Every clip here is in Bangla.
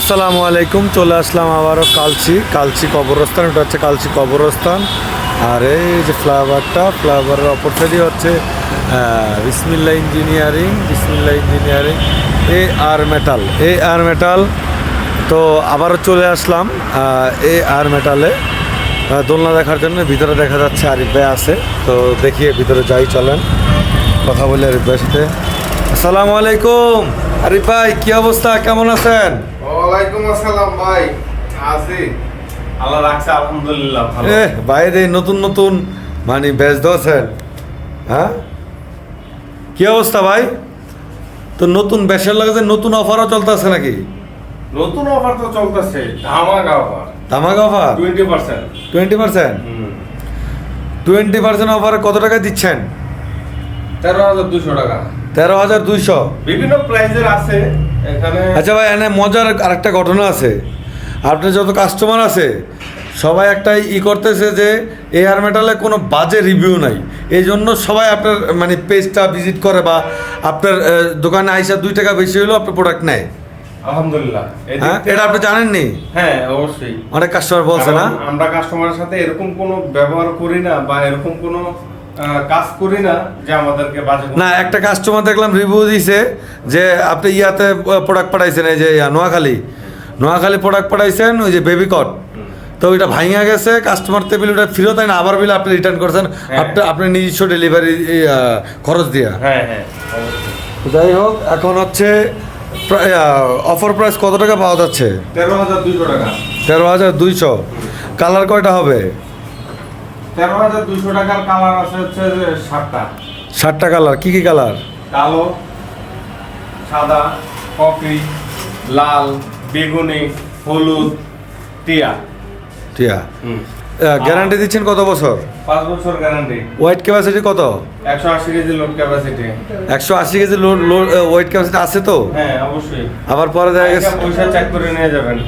আসসালামু আলাইকুম, চলে আসলাম আবারও কালচি কালচি কবরস্থান, এটা হচ্ছে কালচি কবরস্থান। আর এই যে ফ্লাইওভারটা, ফ্লাইওভারের অপর সাইডে হচ্ছে Bismillah engineering Bismillah engineering, A R metal, A R metal. তো আবারও চলে আসলাম এ আর মেটালে। দোলনা দেখার জন্য ভিতরে দেখা যাচ্ছে আরিফ ভাই আছে, তো দেখিয়ে ভিতরে যাই চলেন। কথা বলি আরিফ ভাইয়ের সাথে। আসসালামু আলাইকুম। আরিফ ভাই কি অবস্থা? কেমন আছেন? ওয়ালাইকুম আসসালাম ভাই আছি। আল্লাহ রাখছে আলহামদুলিল্লাহ ভালো। এ বাইরে নতুন নতুন মানে বেচ দোছেন হ্যাঁ? কি অবস্থা ভাই? তো নতুন বেশের লাগে যে নতুন অফারও চলতেছে নাকি? নতুন অফার তো চলতেছে ধামাকা offer. ধামাক offer? Twenty percent. Twenty percent? Twenty percent অফারে কত টাকা দিচ্ছেন? তেরো হাজার দুশো টাকা। তেরো হাজার দুইশো বিভিন্ন প্রাইজের আছে এখানে আচ্ছা ভাই এনে মজার আরেকটা ঘটনা আছে। আপনার যত কাস্টমার আছে সবাই একটাই ই করতেছে যে এয়ার মেটালে কোনো বাজে রিভিউ নাই। এই জন্য সবাই আপনার মানে পেজটা ভিজিট করে বা আপনার দোকানে আইসা দুই টাকা বেশি হলেও আপনার প্রোডাক্ট নেয়। আলহামদুলিল্লাহ। হ্যাঁ? এটা আপনি জানেননি? হ্যাঁ অবশ্যই। অনেক কাস্টমার বলছে না? আমরা কাস্টমারের সাথে এরকম কোনো ব্যবহার করি না বা এরকম কোনো কাজ করি না যে আমাদেরকে বাজে না একটা কাস্টমার দেখলাম রিভিউ দিছে যে আপনি ইয়াতে প্রোডাক্ট পাঠাইছেন এই যে নোয়াখালী। নোয়াখালী প্রোডাক্ট পাঠাইছেন ওই যে বেবি কট তো ওইটা ভাঙা গেছে কাস্টমার টেবিল ওটা ফেরত না আবার বিল আপনি রিটার্ন করছেন হ্যাঁ। আপনি আপনি নিজস্ব ডেলিভারি খরচ দিয়া। হ্যাঁ হ্যাঁ যাই হোক এখন হচ্ছে অফার প্রাইস কত টাকা পাওয়া যাচ্ছে? তেরো হাজার দুশো টাকা। তেরো হাজার দুইশো। কালার কয়টা হবে? তেরো হাজার দুশো টাকার কালার আছে হচ্ছে যে সাতটা। ষাটটা কালার কি কি কালার? কালো সাদা কফি লাল বেগুনি হলুদ টিয়া। টিয়া। গ্যারান্টি দিচ্ছেন কত বছর? পাঁচ বছর গ্যারান্টি ওয়েট ক্যাপাসিটি কত? একশো আশি কেজি লোড ক্যাপাসিটি একশো আশি কেজি লোড ওয়েট ক্যাপাসিটি আছে তো? হ্যাঁ অবশ্যই। আবার পরে দেখা গেছে পয়সা চেক করে নিয়ে যাবেন।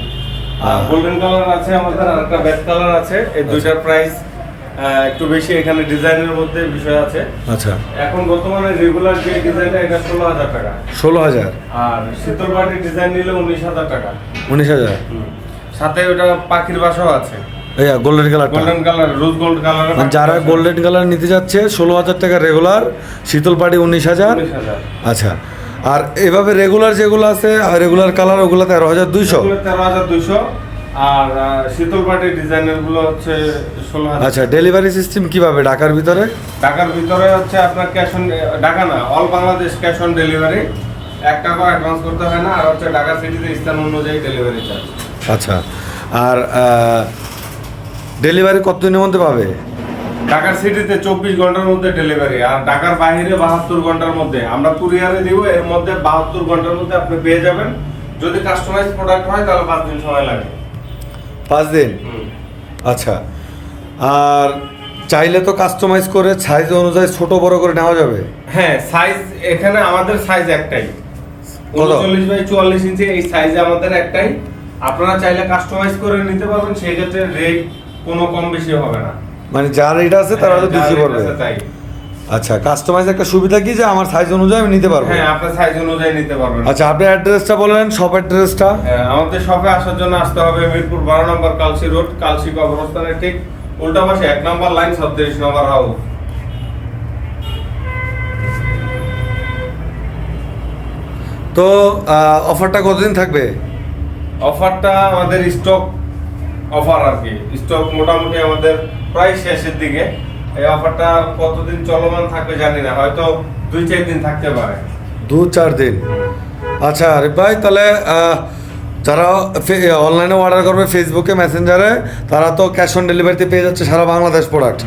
গোল্ডেন কালার আছে আমাদের আর একটা ব্যাক কালার আছে। এই দুইটার প্রাইস একটু বেশি এখানে ডিজাইনের মধ্যে বিষয় আছে। আচ্ছা। এখন বর্তমানে রেগুলার যে ডিজাইনটা এটা ষোলো হাজার টাকা। ষোলো হাজার? আর শীতল পাটির ডিজাইন নিলে উনিশ হাজার টাকা। উনিশ হাজার? সাথে ওটা পাখির বাসাও আছে। Golden colour golden colour rose gold colour যারা গোল্ডেন কালার নিতে যাচ্ছে ষোলো হাজার টাকা রেগুলার শীতল পাটি উনিশ হাজার। আচ্ছা। আর এভাবে রেগুলার যেগুলো আছে রেগুলার কালার ওগুলো তেরো হাজার দুইশো? তেরো হাজার দুইশো। আর আহ, শীতল ডিজাইনেরগুলো হচ্ছে ষোলো হাজার। আচ্ছা ডেলিভারি সিস্টেম কীভাবে ঢাকার ভিতরে? ঢাকার ভিতরে হচ্ছে আপনার ক্যাশ অন ঢাকা না all Bangladesh cash on delivery. এক টাকা অ্যাডভান্স করতে হয় না আর হচ্ছে ঢাকা সিটিতে স্থান অনুযায়ী ডেলিভারি চার্জ আচ্ছা আর ডেলিভারি কতদিনের মধ্যে পাবে? ঢাকার সিটিতে চব্বিশ ঘণ্টার মধ্যে ডেলিভারি আর ঢাকার বাইরে বাহাত্তর ঘণ্টার মধ্যে। আমরা কুরিয়ারে দিব এর মধ্যে বাহাত্তর ঘণ্টার মধ্যে আপনি পেয়ে যাবেন। যদি কাস্টমাইজ প্রোডাক্ট হয় তাহলে পাঁচ দিন সময় লাগে। পাঁচ দিন? আচ্ছা। আর চাইলে তো কাস্টমাইজ করে সাইজ অনুযায়ী ছোট বড় করে নেওয়া যাবে। হ্যাঁ সাইজ এখানে আমাদের সাইজ একটাই? উনচল্লিশ বাই চুয়াল্লিশ ইঞ্চি এই সাইজে আমাদের একটাই। আপনারা চাইলে কাস্টমাইজ করে নিতে পারবেন সেই ক্ষেত্রে রেট কোনো কম বেশি হবে না। মানে যার রেট আছে তারা তো হ্যাঁ, বেশি যার পড়বে। তাই। আচ্ছা কাস্টমাইজ একটা সুবিধা কি যে আমার সাইজ অনুযায়ী আমি নিতে পারব? হ্যাঁ আপনার সাইজ অনুযায়ী নিতে পারবেন। আচ্ছা আপনি অ্যাড্রেসটা বলেন শপ অ্যাড্রেসটা হ্যাঁ, আমাদের শপে আসার জন্য আসতে হবে মিরপুর বারো নম্বর কালসি রোড কালসি কবরস্থানের ঠিক উল্টা পাশে এক নম্বর লাইন ছত্রিশ নম্বর হাউস। তো অফারটা কতদিন থাকবে? অফারটা আমাদের স্টক অফার আর কি। স্টক মোটামুটি আমাদের প্রায় শেষের দিকে। এই অফারটা কতদিন চলমান থাকবে জানি না হয়তো দুই চার দিন থাকতে পারে। দু চার দিন। আচ্ছা আরিফ ভাই তাহলে যারা অনলাইনে অর্ডার করবে ফেসবুকে মেসেঞ্জারে তারা তো ক্যাশ অন ডেলিভারিতে পেয়ে যাচ্ছে সারা বাংলাদেশ প্রোডাক্ট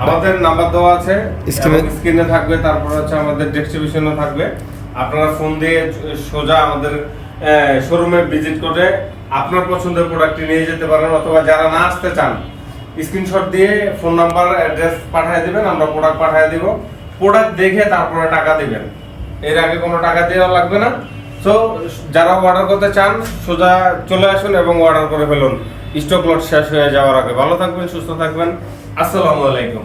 আমাদের নাম্বার দেওয়া আছে Screen-এ- স্ক্রিনে থাকবে তারপর হচ্ছে আমাদের ডিস্ট্রিবিউশনও থাকবে। আপনারা ফোন দিয়ে সোজা আমাদের শোরুমে ভিজিট করে আপনার পছন্দের প্রোডাক্টটি নিয়ে যেতে পারেন অথবা যারা না আসতে চান স্ক্রিনশট দিয়ে ফোন নাম্বার, অ্যাড্রেস পাঠিয়ে দেবেন, আমরা প্রোডাক্ট পাঠিয়ে দেব। প্রোডাক্ট দেখে তারপরে টাকা দেবেন। এর আগে কোনো টাকা দেওয়া লাগবে না। সো যারা অর্ডার করতে চান, সোজা চলে আসুন এবং অর্ডার করে ফেলুন। স্টক লট শেষ হয়ে যাওয়ার আগে। ভালো থাকবেন, সুস্থ থাকবেন। আসসালামু আলাইকুম।